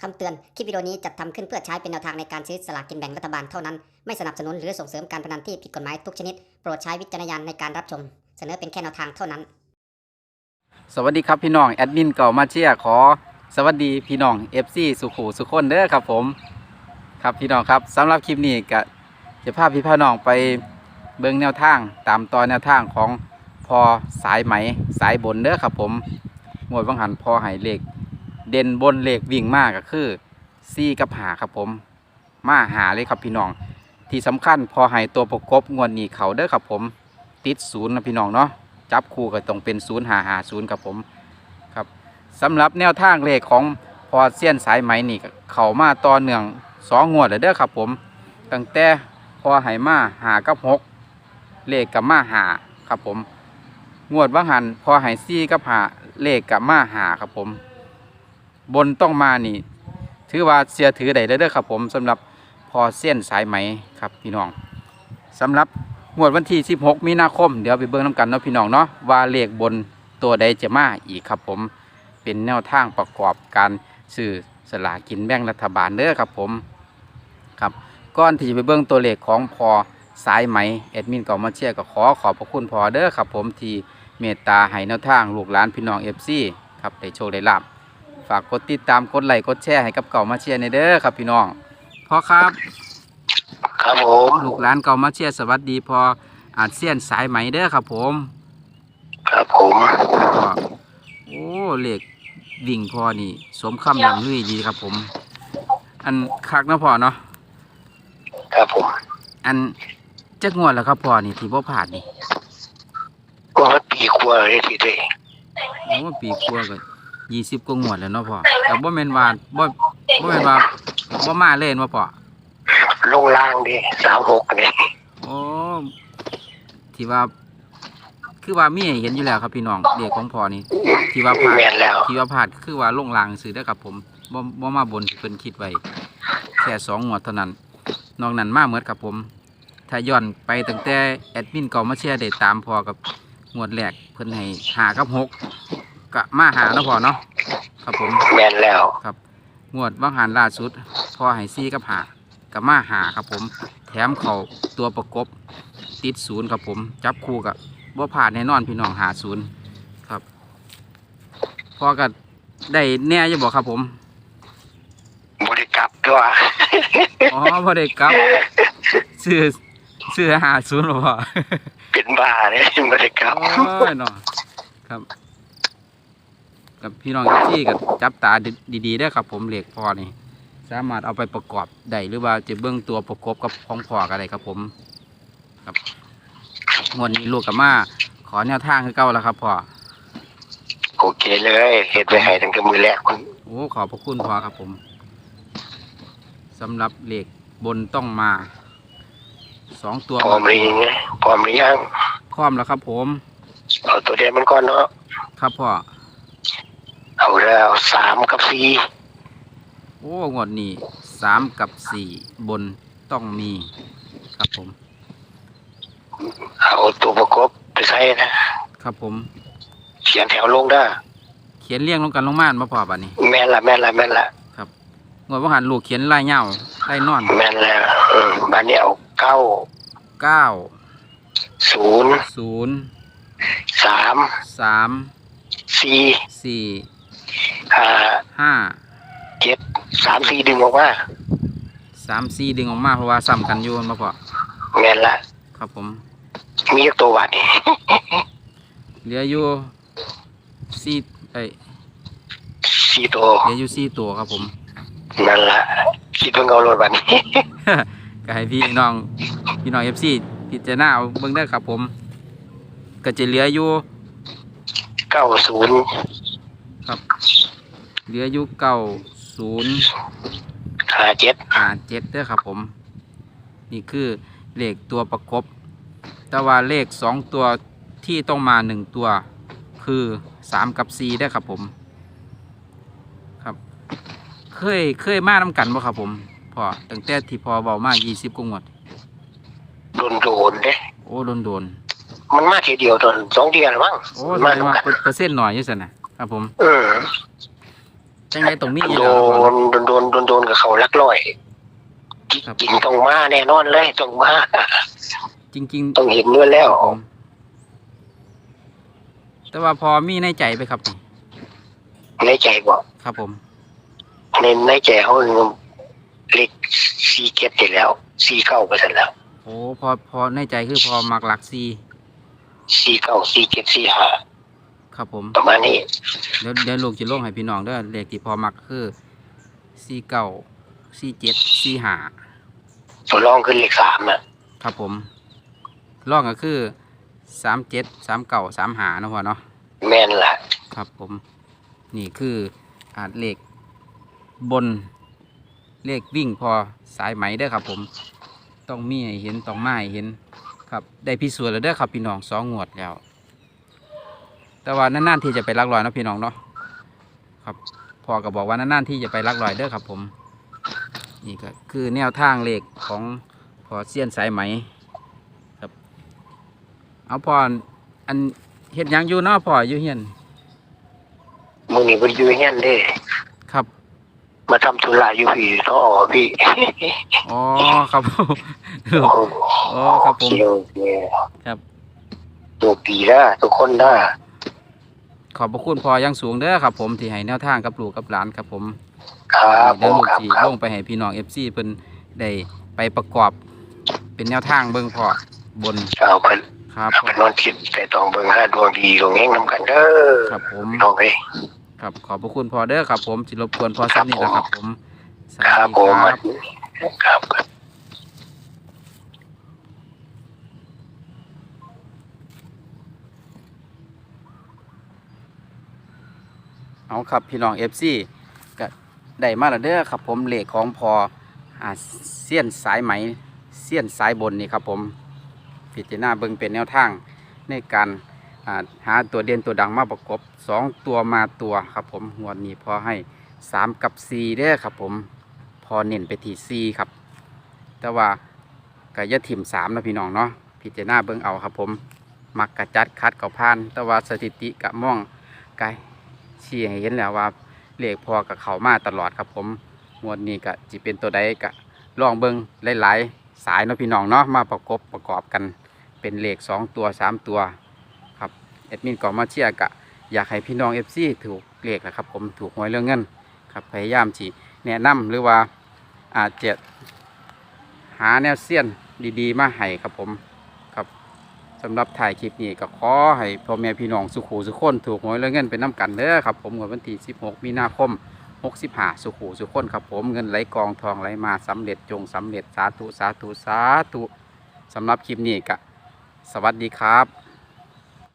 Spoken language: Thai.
คำเตือน คลิปวิดีโอนี้จัดทำขึ้นเพื่อใช้เป็นแนวทางในการซื้อสลากกินแบ่งรัฐบาลเท่านั้น ไม่สนับสนุนหรือส่งเสริมการพนันที่ผิดกฎหมายทุกชนิด โปรดใช้วิจารณญาณในการรับชม เสนอเป็นแค่แนวทางเท่านั้น สวัสดีครับพี่น้องแอดมินเก่ามาเชียร์ขอ สวัสดีพี่น้อง FC สุขูสุขคนเด้อครับผม ครับพี่น้องครับสำหรับคลิปนี้ก็จะพาพี่พาน้องไปเบิ่งแนวทางตามต่อแนวทางของพอสายไหมสายบนเด้อครับผมหมวดวังหันพอหายเลข เด่นบนเหลขวิ่งมากก็คือซี่กับหาครับผม มาหาเลยครับพี่น้อง ที่สำคัญพอหายตัวประกบงวดนี้เขาเด้อครับผม ติดศูนย์นะพี่น้องเนาะจับคู่ก็ต้องเป็นศูนย์หาหาศูนย์ครับผมครับสำหรับแนวทางเลขของพอเซียนสายไหมนี่เขามาต่อเนื่องสองงวดแล้วเด้อครับผม ตั้งแต่พอไหมาหากับหกเลขกับมาหาครับผม งวดว่างหันพอไหซี่กับหาเลขกับมาหาครับผม บนต้องมานี่ ถือว่าเสียถือได้เด้อครับผมสำหรับพอเส้นสายไหมครับพี่น้องสำหรับงวดวันที่ 16 มีนาคม เดี๋ยวไปเบิ่งน้ำกันเนาะพี่น้องเนาะว่าเลขบนตัวใดจะมาอีกครับผมเป็นแนวทางประกอบการซื้อสลากินแบ่งรัฐบาลเด้อครับผมครับก่อนที่จะไปเบิ่งตัวเลขของพอสายไหมแอดมินก็มาเชียก็ขอขอบพระคุณพอเด้อครับผมที่เมตตาให้แนวทางลูกหลานพี่น้อง FC ครับได้โชคได้ลาบ ฝากกดติดตามกดไลค์กดแชร์ให้กับเก่ามาเชียร์ในเด้อครับพี่น้องพอครับ ครับผมลูกหลานเก่ามาเชียร์สวัสดีพออาเซียนสายไหมเด้อครับผมครับผมก็โอ้เหล็กวิ่งพอนี่ สมคำลำลุยดีครับผม อันคักเนาะพอเนาะครับผมอันจักงวดแล้วครับพอนี่ที่พ่ผ่านนี่ก็ว่าปีกว่าเลยทีเดียว โอ้ปีกลัวาก็ ยี่สิบกว่างวดแล้วเนาะพอแต่บ่แม่นว่าบ่บ่แม่นว่าบ่มาเล่นว่าพอลงล่างดิสามหกนี่โอ้ที่ว่า คือว่ามีให้เห็นอยู่แล้วครับพี่น้องเด็กของพอนี่ที่ว่าผ่านแม่นแล้ว ที่ว่าพลาดคือว่าลงลางซื้อได้อครับผมบ่บ่มาบนที่เพิ่นคิดไว้แค่สองงวดเท่านั้น นอกนั้นมาเหมือนครับผม ถ้าย้อนไปตั้งแต่แอดมินเก่ามาแชร์ได้ตามพอกับงวดแรกเพิ่นให้หากับหก กะมาหาเนาะพอเนาะครับผมแม่นแล้วครับงวดว่างหันล่าสุดพอให้ซี่กับหากับมาหาครับผม แถมเขาตัวประกบติดศูนย์ครับผม จับคู่กับบ่ผ่านแน่นอนพี่น้องหาศูนย์ครับพอก็ได้แน่จะบอกครับผมบริกลับด้วยอ๋อพอได้กลับซื้อซื้อหาศูนย์บ่พอเป็นบ้าเนี่ยบริกลับโอ้ยเนาะครับ กับพี่น้องที่กับจับตาดีๆได้อครับ ผมเหล็กพอนี่สามารถเอาไปประกอบได้หรือว่าจะเบื้องตัวประกบกับของพอก็ได้ครับผมครับงวดนี้ลูกกับมาขอแนวทางคือเก่าแล้วครับพ่อโอเคเลยเห็ดไปให้ตั้งแต่มือแรกคุณโอ้ขอบพระคุณพอครับผมสำหรับเหล็กบนต้องมาสองตัวพร้อมหรือยังพร้อมหรือยังพร้อมแล้วครับผม เอาตัวเดียวมันก่อนเนาะครับพ่อ เอาแล้วสามกับสี่โอ้งวดนี้สามกับสี่บนต้องมีครับผม เอาตัวประกบไปใส่นะครับผม เขียนแถวลงได้ เขียนเรียงลงกันลงม่านมาพอบัดนี้ แม่นละแม่นละแม่นละงวดว่าหันลูกเขียนลายเหย้าลายนอน แม่นแล้วเออบ้านนี้เอาเก้าเก้าศูนย์ศูนย์สามสามสี่สี่ ห้าห้าเจ็ดสามสี่ดึงออกมาสามสี่ดึงออกมาเพราะว่าซ้ำกันอยู่มาพอแม่นละครับผม มีอีกตัววัดนี่ เหลืออยู่สี่เอ้ยสี่ตัวเหลืออยู่สี่ตัวครับผม นั่นละคิดเพิ่งเอารถวันนี้ ก็ให้พี่น้องพี่น้องเอฟซีพิจารณาเอาเบิ่งได้อครับผม ก็จะเหลืออยู่เก้าศูนย์ครับ เหลืออยู่เก้าศูนย์ห้าเจ็ดห้าเจ็ดเด้อครับผม นี่คือเลขตัวประกบ แต่ว่าเลขสองตัวที่ต้องมาหนึ่งตัวคือสามกับสี่ได้อครับผม ครับ เคยเคยมาน้ำกันบ่ครับผมพอตั้งแต่ที่พอเบามายี่สิบกว่างวดโดนโดนๆเด้โอ้โดนโดนมันมาทีเดียวตอนสองเดียวหรือมั้งๆโอ้มาแสดงทำว่ากันเปอร์เซ็นต์หน่อยอยู่สินะครับผม เออ จังไดตรงนี้อยู่โดแล้วครับพ่อนโดนโดนโดนโดนกับเขาลักลอยครับจริงๆต้องมาแน่นอนเลยต้องมาจริง ๆ ต้องเห็นด้วยแล้วครับผมแต่ว่าพอมีในใจไปครับนี่ในใจบอกครับผม ในในใจเขาเล็กซีเก็ตอยู่แล้วซีเก้าไปเสร็จแล้วโอ้พอพอในใจคือพอมักหลักซีซีเก้าซีเก็ตซีห้า ครับผมประมาณนี้เดี๋ยวเดี๋ยวลูกจะลงให้พี่น้องเด้อเลขที่พอมักคือซีเก้าซีเจ็ดซีห้าตัวรองขึ้นเลขสามอะครับผมร่องก็คือสามเจ็ดสามเก้าสามหาเนาะพ่อเนาะแม่นล่ะครับผม นี่คืออาจเลขบนเลขวิ่งพอสายไหมเด้อครับผม ต้องมีให้เห็นต้องมาให้เห็นครับ ได้พิสูจน์แล้วเด้อครับพี่น้องสองงวดแล้ว แต่ว่านานๆที่จะไปลักลอยเนาะพี่น้องเนาะครับพ่อก็บอกว่านานๆที่จะไปลักลอยเด้อครับ ผมนี่ก็คือแนวทางเลขของพอเซียนสายไหมครับ เอาพออันเฮ็ดหยังอยู่เนาะพ่ออยู่เฮียนมึงนี่มันอยู่เงี้ยนเด้ครับ มาทำธุระอยู่พี่ท้อพี่อ๋อครับอ๋อครับผมเกี่ยวเนี่ยครับตัวปีละทุกคนนะ ขอบพระคุณพออยังสูงเด้อครับ ผมที่ให้แนวทางกับลูกกับหลานครับผมครับผเดี๋ยวมลูกครับสิครับลงไปให้พี่น้องเอฟซีเพิ่นได้ไปประกอบ เป็นแนวทางเบิ่งพอบนเอาเพิ่นครับเอาเพิ่นนอนคิดแต่ต้องเบิ่งห้าดวงดีดวงแห่งนำกันเด้อครับผมพี่น้องเอ้ยครับขอบพระคุณพอเด้อครับ ผมสิรบกวนพอสักนิดนะครับผมสวัสครับดีผมครับ ครับ เอาครับพี่น้องเอฟซีก็ได้มาแล้วเด้อครับผมเหลขของพออาเสี้ยนสายไหมเสี้ยนสายบนนี่ครับผมพิจารณาเบิ่งเป็นแนวทางในการาหาตัวเด่นตัวดังมาประกบสองตัวมาตัวครับผมงวดนี้พอให้สามกับสี่เด้อครับผมพอเน้นไปที่สี่ครับ แต่ว่าก็ย่าถิ่มสามนะพี่น้องเนาะพิจารณาเบิ่งเอาครับผม มักกระจัดคัดเก่าพาน แต่ว่าสถิติกะม่องไกล ชี้ให้เห็นแล้วว่าเลขพอกับเขามาตลอดครับผมงวดนี้ก็จะเป็นตัวใดก็ลองเบิงหลายๆ สายเนาะพี่น้องเนาะมาประกบประกอบกันเป็นเลขสองตัวสามตัวครับแอดมินก่อมาเชียร์กะอยากให้พี่น้องเอฟซีถูกเลขนะครับผมถูกหวยเรื่องเงินครับพยายามที่แนะนำหรือว่าอาจจะหาแนวเสี้ยนดีๆ มาให้ครับผม สำหรับถ่ายคลิปนี้ก็ขอให้พ่อแม่พี่น้องสุขูสุขคนถูกหวยและเงินเป็นน้ำกันเด้อครับผมวันที่ 16 มีนาคม 65 สุขูสุขคนครับผมเงินไหลกองทองไหลมาสำเร็จจงสำเร็จสาธุสาธุสาธุสำหรับคลิปนี้ก็สวัสดีครับ